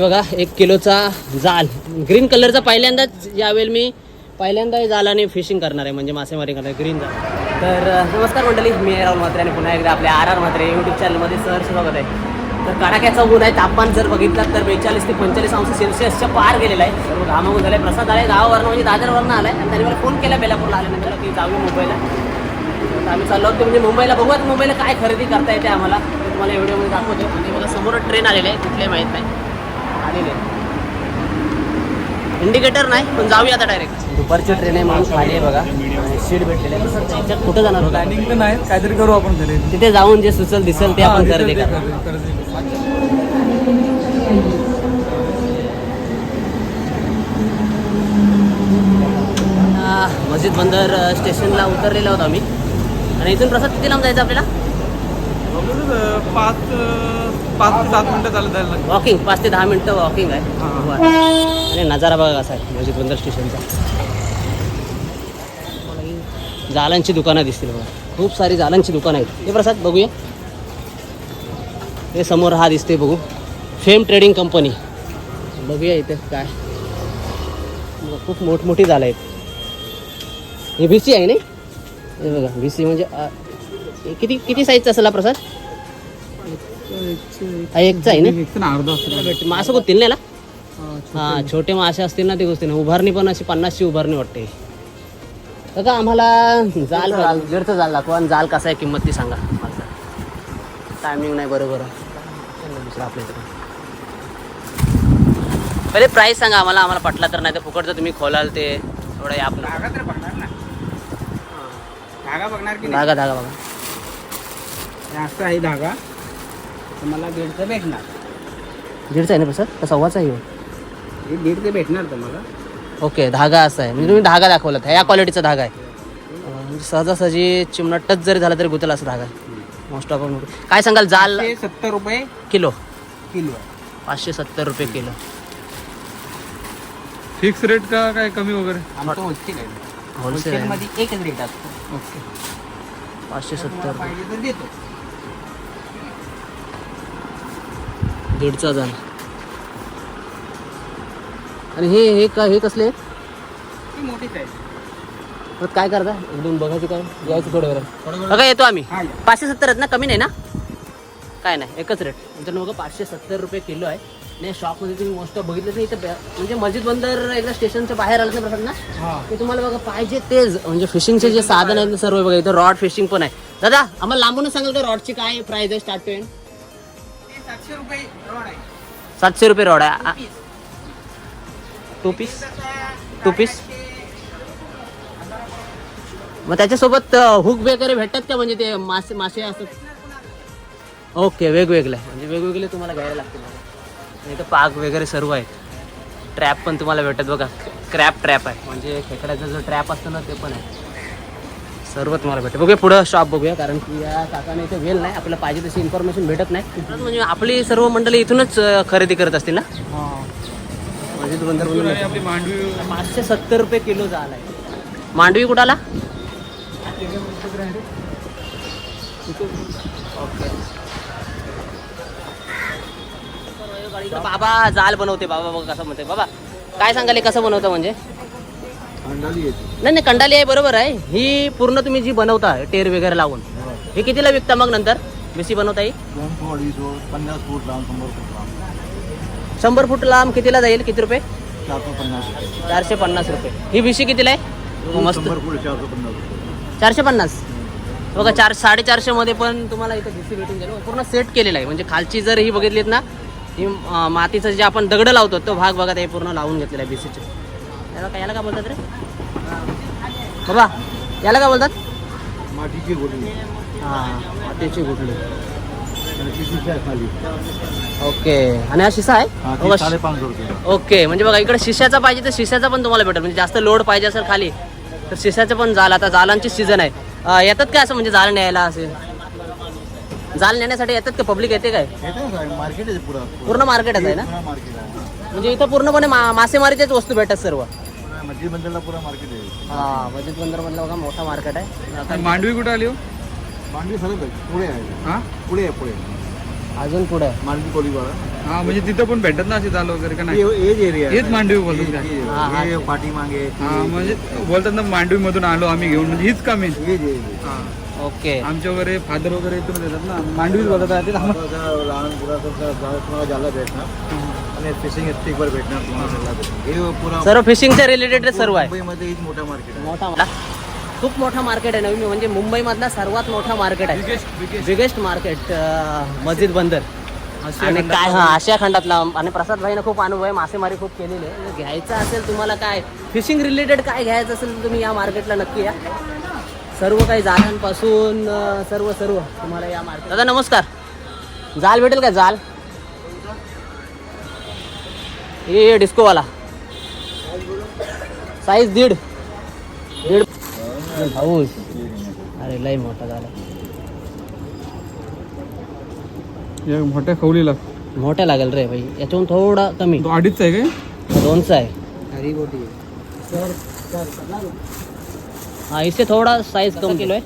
बघा एक किलोचा जाल. ग्रीन कलरचा पहिल्यांदाच यावेळी मी पहिल्यांदा जालाने फिशिंग करणार आहे म्हणजे मासेमारी करणार ग्रीन जाल. तर नमस्कार मंडळी मी राहुल म्हात्रे आणि पुन्हा एकदा आपल्या आर आर म्हात्रे यूट्यूब चॅनलमध्ये सहर्ष स्वागत आहे. तर कडाक्याचा ऊन आहे तापमान जर बघितलं तर बेचाळीस ते पंचेचाळीस अंश सेल्सिअसच्या पार गेलेला आहे. सर्व घामागून झालं प्रसाद आहे गावावरनं म्हणजे दादरवरनं आलाय. आणि त्यांनी मला फोन केला बेलापूरला आल्यानंतर की जाऊया मुंबईला. आम्ही चाललो होतो म्हणजे मुंबईला बघूयात मुंबईला काय खरेदी करता येते आम्हाला. तुम्हाला व्हिडिओमध्ये दाखवतो. म्हणजे मला समोर ट्रेन आलेली आहे कुठले माहीत नाही. आलेले इंडिकेटर नाही पण जाऊया आता डायरेक्ट दुपारची ट्रेन आहे म्हणून खाली आहे बघा. सीट भेटलेले आहे. कुठं जाणार होता? प्लॅनिंग नाही काहीतरी करू आपण घरी तिथे जाऊन जे सुचल दिसेल ते आपण खरेदी करा. मस्जिद बंदर स्टेशनला उतरलेलो आहोत आम्ही. आणि इथून प्रसाद किती लांब जायचं आपल्याला? पाच पाच ते सात मिनिटं चालत जायला. वॉकिंग पाच ते दहा मिनिटं वॉकिंग आहे. बरं. आणि नजारा बघा कसा आहे मस्जिद बंदर स्टेशनचा. जालांची दुकानं दिसतील बघा. खूप सारी जालांची दुकानं आहेत. हे प्रसाद बघूया. हे समोर हा दिसते बघू. फेम ट्रेडिंग कंपनी बघूया इथे काय. खूप मोठमोठी जालं आहेत. हे बी सी आहे नाही? हे बघा बी सी म्हणजे किती किती साईजचा असेल प्रसाद? हा एकचा आहे ना? एक तर अर्धा असतो. भेटते मासं गोतील ना याला हा, छोटे. हा छोटे मासे असतील ना ते गोष्टी ना उभारणी पण अशी पन्नासची उभारणी वाटते. का आम्हाला जाल बघा, दीडचं जाल दाखवा आणि जाल कसा आहे किंमत ती सांगा. टायमिंग नाही बरोबर. दुसरं आपल्या इकडे. पहिले प्राईस सांगा आम्हाला. आम्हाला पटला तर नाही तर फुकटचं तुम्ही खोलाल ते थोडं या आपलं धागा तर बघणार ना. धागा बघणार की नाही? धागा धागा बघा. हे असं आहे धागा तर मला दीडचं भेटणार. दीडचा आहे ना प्रसाद? का सव्वाचा आहे? हे दीडचं भेटणार तुम्हाला. ओके धागा असा आहे. म्हणजे तुम्ही धागा दाखवलात. ह्या क्वालिटीचा धागा आहे. अं, म्हणजे सहजासहजी चिमणा टच जरी झाला तरी गुतल असा धागा आहे. मोस्ट ऑफ काय सांगाल जाल ते सत्तर रुपये किलो? किलो आहे. पाचशे सत्तर रुपये किलो. फिक्स रेट का काय कमी वगैरे? आमचं होलसेल आहे. होलसेल आहे. मध्ये एकच रेट असतो. ओके पाचशे सत्तर पाहिजे तर देतो. दीडचा जाल आणि हे हे का हे कसले? मोठीच आहे मग काय करता? एकदम बघायचं काय? यायचं थोडं वेळ बघा येतो आम्ही. पाचशे सत्तर आहेत ना कमी नाही ना? काय नाही एकच रेट नंतर बघा पाचशे सत्तर रुपये किलो आहे. नाही शॉपमध्ये तुम्ही मोस्ट ऑफ बघितलं नाही इथं म्हणजे मस्जिद बंदर एकदा स्टेशनच्या बाहेर आलं ना प्रसाद ना? हा. ते तुम्हाला बघा पाहिजे तेच. म्हणजे फिशिंगचे जे साधन आहेत ना सर्व बघा इथं रॉड फिशिंग पण आहे. दादा आम्हाला लांबूनच सांगाल तर रॉडची काय प्राइस आहे स्टार्ट टू एंड ते सातशे रुपये रॉड आहे. सातशे रुपये रॉड आहे. टू पीस टू पीस मग त्याच्यासोबत हुक वगैरे भेटतात का? म्हणजे ते मासे मासे असतात? ओके वेगवेगळे. म्हणजे वेगवेगळे तुम्हाला घ्यायला लागतील. आणि इथं पाक वगैरे सर्व आहे ट्रॅप पण तुम्हाला भेटत बघा. क्रॅप ट्रॅप आहे. म्हणजे खेकड्याचा जो ट्रॅप असतो ना ते पण आहे. सर्व तुम्हाला भेटेल बघूया पुढं शॉप बघूया कारण की या काकाने इथे वेल नाही आपल्याला पाहिजे तशी इन्फॉर्मेशन भेटत नाही. म्हणजे आपली सर्व मंडळी इथूनच खरेदी करत असतील ना? हा. म्हणजे बंदर मांडवी. पाचशे सत्तर रुपये किलो झाला आहे मांडवी कुठाला ओके. बाबा जाल बनवते बाबा बघा कसं म्हणते बाबा काय सांगाले कसं बनवतं म्हणजे? नाही नाही कंडाली आहे बरोबर आहे. ही पूर्ण तुम्ही जी बनवता टेर वगैरे लावून हे. कितीला विकता मग नंतर? बेसी बनवता ही पन्नास फूट लांब शंभर फूट लांब. शंभर फूट लांब कितीला जाईल? किती रुपये? चारशे पन्नास रुपये. ही भिशी कितीला आहे? मस्त. चारशे पन्नास बघा चार साडेचारशे मध्ये पण तुम्हाला इथं भिसी भेटून जाईल. पूर्ण सेट केलेला आहे. म्हणजे खालची जर ही बघितलीत ना ही मातीचं जे आपण दगड लावतो तो भाग बघा ते पूर्ण लावून घेतलेला आहे भिसीचे याला काय याला काय बोलतात रे? बाबा याला काय बोलतात? मातीची गोडी हां. मातीची गुटली ओके. आणि हा शिसा आहे? ओके म्हणजे बघा इकडे शिशाचा पाहिजे तर शिशाचा पण तुम्हाला भेटेल. म्हणजे जास्त लोड पाहिजे असेल खाली तर शिशाचं पण जाल आता जालांची सीझन आहे. येतात काय असं म्हणजे जाल न्यायला असेल जाल नेण्यासाठी येतात का? पब्लिक येते काय? मार्केट पूर्ण मार्केटच आहे ना? म्हणजे इथं पूर्णपणे मासेमारीच्याच वस्तू भेटतात सर्व. मस्जिद बंदरला पुरा मार्केट आहे. हा मस्जिद बंदर मधलं बघा मोठा मार्केट आहे. मांडवी कुठे आली हो? मांडवी सरळ आहे पुढे आहे. हा? पुढे आहे पुढे अजून पुढे मार्गी कोळीवाडा हा म्हणजे तिथं पण भेटत ना अशी जाल वगैरे का नाही? हेच एरिया हेच मांडवी बोलतात हा, हा. हे पाठीमागे हा म्हणजे बोलतात ना मांडवी मधून आलो आम्ही घेऊन म्हणजे हीच कमी हेच area. हा ओके. आमचे वगैरे फादर वगैरे इथून येतात ना मांडवीच बोलतात आहे ते. आता लहान पुराचं तुम्हाला जायला भेटणार. फिशिंग स्टिकवर भेटणार तुम्हाला सगळं भेटणार हे पुरा सर्व फिशिंगच्या रिलेटेड सर्व आहे. मुंबईमध्ये हेच मोठा मार्केट आहे. मोठा मोठा खूप मोठा मार्केट आहे नवीन म्हणजे मुंबईमधला सर्वात मोठा मार्केट आहे. बिगेस्ट मार्केट मस्जिद बंदर. आणि काय हा आशिया खंडातला. आणि प्रसाद भाईनं खूप अनुभव आहे मासेमारी खूप केलेली आहे. घ्यायचं असेल तुम्हाला काय फिशिंग रिलेटेड काय घ्यायचं असेल तर तुम्ही या मार्केटला नक्की या. सर्व काही जाळांपासून अं, सर्व सर्व तुम्हाला या मार्केट दादा नमस्कार. जाल भेटेल का जाल? हे डिस्कोवाला साईज दीड दीड हाऊस अरे लय मोठा झाला या मोठ्या खवलीला मोठा लागेल रे भाई याच्याहून थोडा कमी। तो अडीच आहे काय? दोनचा आहे। हा। इससे थोडा साईज कम। किलो आहे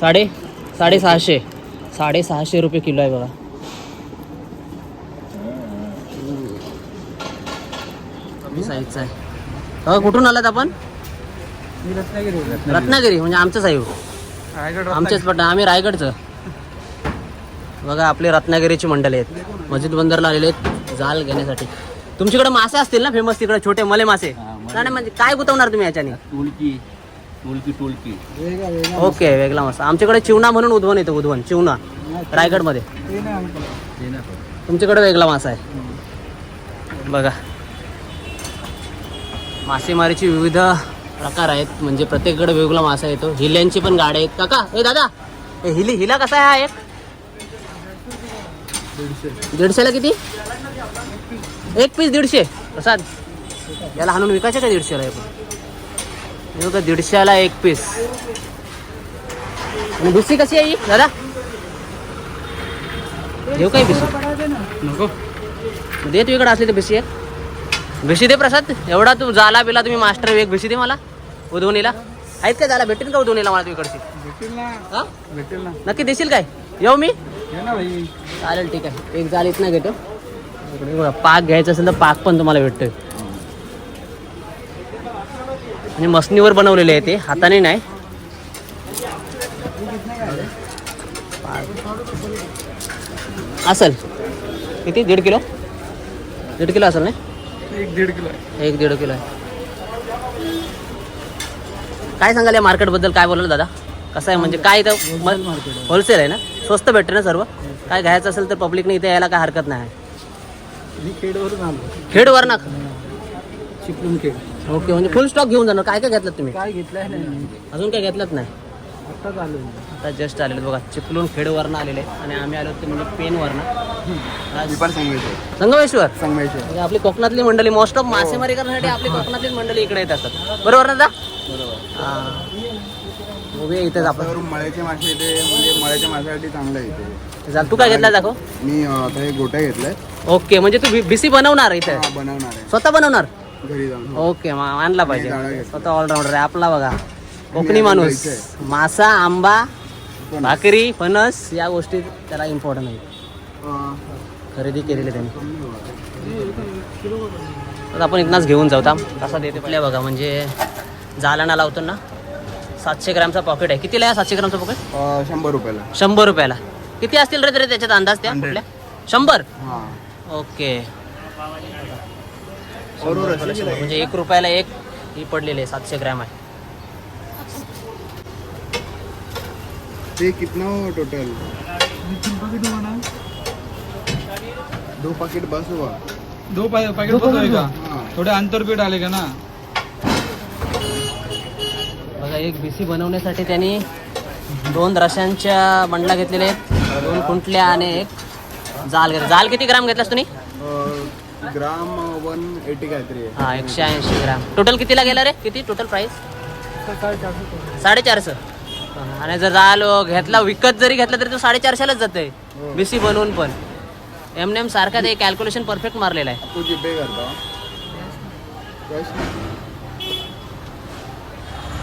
साडे साडे सहाशे। साडे सहाशे रुपये किलो आहे बघा साईजचा आहे. बघा कुठून आलात आपण? रत्नागिरी म्हणजे आमचंच आहे हो. रायगड आमचेच पट आम्ही रायगडचं. बघा आपले रत्नागिरीची मंडळी आहेत. मस्जिद बंदरला आलेले आहेत. जाल घेण्यासाठी. तुमच्याकडे मासे असतील ना फेमस तिकडे छोटे मले मासे? नाही नाही, म्हणजे काय गुतवणार तुम्ही याच्याने? टोलकी टोलकी टोलकी. ओके वेगळा मासा. आमच्याकडे चिवणा म्हणून उद्वन येतो उद्वन चिवणा रायगडमध्ये. तुमच्याकडे वेगळा मासा आहे. बघा. मासेमारीचे विविध प्रकार आहेत. म्हणजे प्रत्येककडे वेगळा मासा येतो. हिल्यांची पण गाड्या आहेत. काका हे दादा हे हिली हिला कसा आहे हा एक? दीडशेला किती? एक पीस दीडशे. प्रसाद याला हाणून विकायचे का दीडशेला एक का दीडशेला एक पीस. आणि भिसी कशी आहे ही? दादा? घेऊ काय भिसी नको. दे तू इकडे असली तर बिस्सी एक भिशी दे प्रसाद. एवढा तू जाला बिला तुम्ही मास्टर एक भिशी दे मला. उधवणीला. आहेत का झाला भेटेल का उधवणीला मला तू इकडची भेटेल ना. हा? भेटेल ना. नक्की देशील काय? येऊ मी? ये ना भाई. चालेल ठीक आहे. एक जाल इथनं घेतो. पाक घ्यायचं असेल तर पाक पण तुम्हाला भेटतोय. आणि मसनीवर बनवलेले आहे ते. हाताने नाही. असेल. किती? दीड किलो? दीड किलो असेल नाही? एक दीड किलो आहे. एक दीड किलो आहे. काय सांगाल या मार्केटबद्दल काय बोलाल दादा? कसं आहे? म्हणजे काय इथं होलसेल आहे. ना? स्वस्त भेटते ना सर्व? काय घ्यायचं असेल तर पब्लिकने इथे यायला काय हरकत नाही. मी खेडवरून आलो. खेडवर ना चिपळूण खेड. ओके म्हणजे फुल स्टॉक घेऊन जाणार. काय काय घेतलं तुम्ही? काय घेतलंय नाही. अजून काय घेतलंच नाही. आत्ताच आलो आता जस्ट आलेले बघा चिपलून खेडवरनं आलेले आणि आम्ही आलो ते म्हणजे पेनवरनं संगमेश्वर. सांगायचं म्हणजे आपली कोकणातली मंडळी मोस्ट ऑफ मासेमारी करण्यासाठी आपली कोकणातलीच मंडळी इकडे येत असतात. बरोबर ना दा? इथेच आपण. मळ्याचे मासे इथे म्हणजे मळ्याच्या माशासाठी चांगलं आहे इथे. चाल तू काय घेतला दाखव. मी आता हे गोट्या घेतलाय ओके म्हणजे तू बिसी बनवणार इथे? हा बनवणार स्वतः बनवणार? घरी जाऊन. ओके मानला पाहिजे. स्वतः ऑलराऊंडर आहे आपला बघा. कोकणी माणूस. मासा आंबा भाकरी फणस या गोष्टी त्याला इम्पॉर्टंट आहे खरेदी केलेली त्यांनी. तर आपण इथनाच घेऊन जाऊ थांब. कसा देते आपल्या बघा म्हणजे जालाना लावतो ना सातशे ग्रॅमचा पॉकेट आहे. कितीला आहे सातशे ग्रॅमचा पॉकेट शंभर रुपयाला. शंभर रुपयाला. किती असतील रे तरी त्याच्यात अंदाज त्या कुठल्या? शंभर? हा. ओके. म्हणजे एक रुपयाला एक ही पडलेली आहे सातशे ग्रॅम आहे. ते कितना हो टोटल दो पाकिट बस हुआ। दो पाकिट होतोय का हाँ। थोडे आंतरपीठ आले का ना। बघा एक बीसी बनवण्यासाठी त्यांनी दोन रशांच्या बंडला घेतलेले आहेत. दोन कुंटल्या आणि एक जाल घेतला जाल किती ग्राम घेतलास तुम्ही? ग्राम वन एटी काहीतरी आहे. हा एकशे ऐंशी ग्राम. टोटल कितीला गेला रे? किती? टोटल प्राइस साडेचारशे. आणि जर जाल घेतला विकत जरी घेतला तरी तो साडेचारशेलाच जातोय. बीसी बनवून पण. एम एम सारखा ते कॅल्क्युलेशन परफेक्ट मारलेला आहे. तू जीपे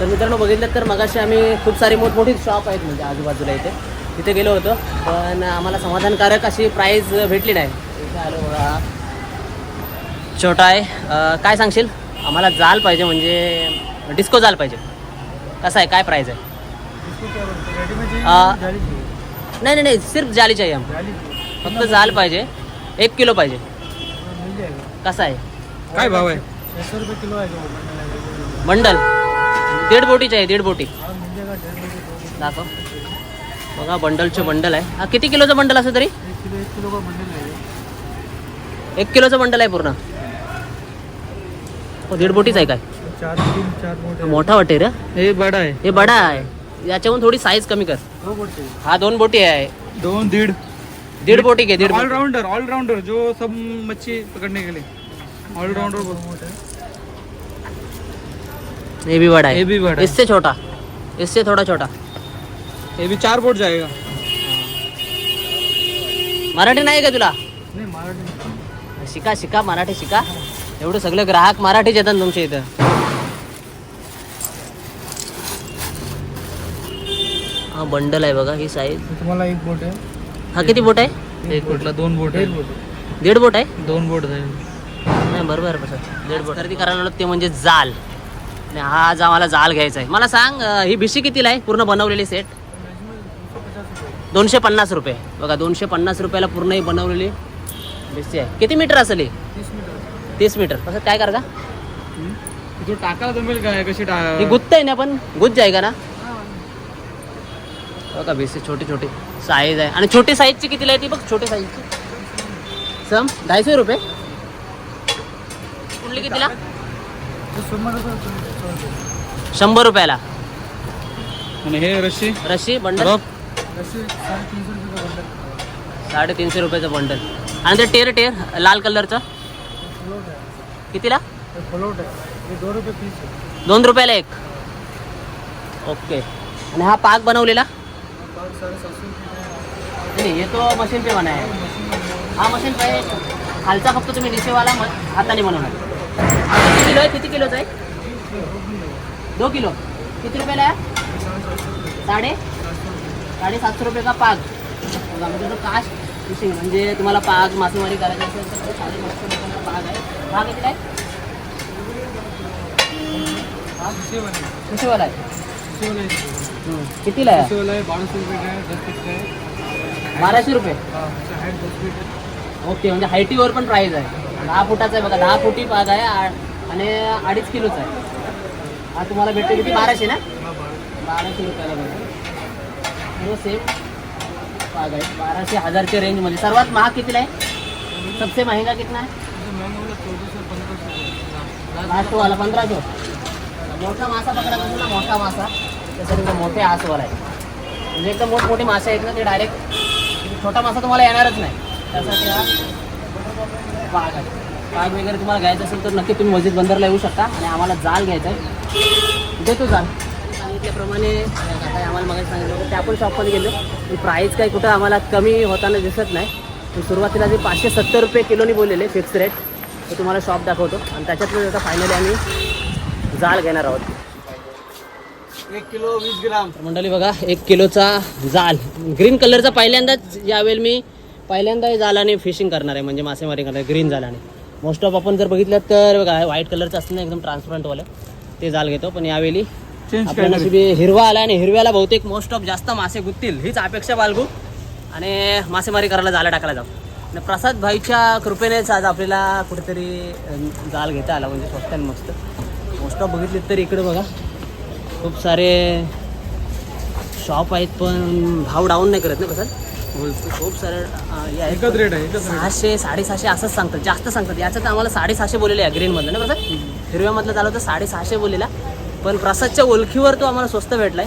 तर मित्रांनो बघितलं तर मगाशी आम्ही खूप सारी मोठमोठी शॉप आहेत म्हणजे आजूबाजूला इथे. तिथे गेलो होतो. पण आम्हाला समाधानकारक अशी प्राईज भेटली नाही. इथे आलो बघा. छोटा आहे. काय सांगशील? आम्हाला जाल पाहिजे म्हणजे डिस्को जाल पाहिजे. कसा आहे? काय प्राईज आहे? नाही नाही नाही सिर्फ जाली चाहिए हम फक्त जाल पाहिजे एक किलो पाहिजे। कसा आहे? काय भाव आहे? बंडल दीड बोटीची आहे दीड बोटी दाखव। बघा बंडलचे बंडल आहे. हा किती किलोचं बंडल असं तरी? एक किलोचं बंडल आहे. पूर्ण. हो दीड बोटीच आहे काय? मोठा. वाटे रे हे बडा आहे. हे बडा आहे. याच्याहून थोडी साईज कमी कर. हा दोन बोटी आहे. दोन दीड. दीड बोटी घे दीड बोटी. ऑलराउंडर ऑलराउंडर जो सब मच्छी पकड़ने के लिए. ऑलराउंडर ये भी बड़ा है. ये भी बड़ा है। इससे छोटा. इससे थोड़ा छोटा. ये भी चार बोट जाएगा. मराठी नाही का तुला? शिका शिका मराठी शिका. एवढे सगळे ग्राहक मराठीच येतात तुमच्या इथं. बंडल आहे बघा ही साईज तुम्हाला एक बोट आहे. हा किती बोट आहे? एक बोटला दोन बोट आहे. दीड बोट आहे? दोन बोट जाईल नाही बरोबर आहे सर दीड बोट. खरेदी करायला ते म्हणजे जाल. आणि हा आज आम्हाला जाल घ्यायचा आहे. मला सांग ही भिशी कितीला आहे? पूर्ण बनवलेली सेट दोनशे पन्नास रुपये. बघा दोनशे पन्नास रुपयाला पूर्ण ही बनवलेली भिशी आहे. किती मीटर असेल ही? तीस मीटर. कसं काय करता जो टाकायला जमेल काय कशी ही गुत्त आहे ना पण गुत जायगा ना? बघा भिसी छोटी छोटी साईज आहे. आणि छोटी साईजची कितीला आहे ती बघ छोटी साईजची सम ढाईशे रुपये. कुठली कितीला? शंभर रुपयाला. आणि हे रशी? रशी बंडल. साडेतीनशे रुपयाचं बंडल. आणि ते टेर टेर लाल कलरचं? कितीला? दोन रुपयाला एक. ओके. आणि हा पाक बनवलेला? नाही ये तो मशीन पे बना है हा मशीन पे खालचा फक्त तुम्ही निशेवाला म- हाताने बनवणार. किती किलो आहे? किती किलोचा आहे? दो किलो. किती रुपयाला आहे? साडे साडेसातशे रुपये का पाग? बघा म्हणजे तो काश फिशिंग म्हणजे तुम्हाला पाग मासेमारी करायची असेल तर तो साडेसातशे रुपयाला पाग आहे. पाग किती आहे? कितीवाला आहे. कितीला आहे? बाराशे रुपये ओके म्हणजे हायटीवर पण प्राईज आहे. दहा फुटाचा आहे बघा दहा फुटी पाग आहे आ- आणि अडीच किलोचा आहे. हा तुम्हाला भेटतो किती? बाराशे ना? बाराशे. रुपयाला भेटतो. सेम पाग आहे. बाराशे हजारच्या रेंजमध्ये सर्वात महाग कितीला आहे? सबसे महंगा कितना है लास्ट वाला पंधरा सौ मोठा मासा पकडा ना मोठा मासा. त्यासाठी तुमचं मोठे आसवर आहे म्हणजे एकदम मोठमोठे मासे आहेत ना ते डायरेक्ट म्हणजे छोटा मासा तुम्हाला येणारच नाही. त्यासाठी हा बाग आहे. बाग वगैरे तुम्हाला घ्यायचं असेल तर नक्की तुम्ही मस्जिद बंदरला येऊ शकता आणि आम्हाला जाल घ्यायचं आहे. देतो जाल. सांगितल्याप्रमाणे काय आम्हाला मग सांगितलं होतं त्या पण शॉपमध्ये गेलो. की प्राईस काही कुठं आम्हाला कमी होताना दिसत नाही. सुरुवातीला जे पाचशे सत्तर रुपये किलोनी बोललेले फिक्स रेट ते तुम्हाला शॉप दाखवतो. आणि त्याच्यातून आता फायनली आम्ही जाल घेणार आहोत. एक किलो वीस ग्राम. मंडळी बघा एक किलोचा जाल. ग्रीन कलरचा पहिल्यांदाच यावेळी मी पहिल्यांदा या जालाने फिशिंग करणार आहे. म्हणजे मासेमारी करणार आहे ग्रीन जालाने. मोस्ट ऑफ आपण जर बघितलं तर बघा व्हाईट कलरचं असतं ना एकदम ट्रान्सपरंटवालं ते जाल घेतो. पण यावेळी चेंज आपल्या नशिबी हिरवा आला आणि हिरव्याला बहुतेक मोस्ट ऑफ जास्त मासे गुंततील. हीच अपेक्षा बाळगू आणि मासेमारी करायला जायला टाकायला जाऊ. आणि प्रसाद भाईच्या कृपेनेच आज आपल्याला कुठेतरी जाल घेता आला. म्हणजे स्वस्त आणि मस्त. मोस्ट ऑफ बघितले तर इकडे बघा. खूप सारे शॉप आहेत पण भाव डाऊन नाही करत ना कसं खूप सारे. एकच रेट आहे सहाशे साडेसहाशे असंच सांगतात जास्त सांगतात. याच्यात आम्हाला साडेसहाशे बोललेले आहे ग्रीनमधलं ना प्रसाद हिरव्यामधलं झालं तर साडेसहाशे बोललेला. पण प्रसादच्या ओळखीवर तो आम्हाला स्वस्त भेटलाय.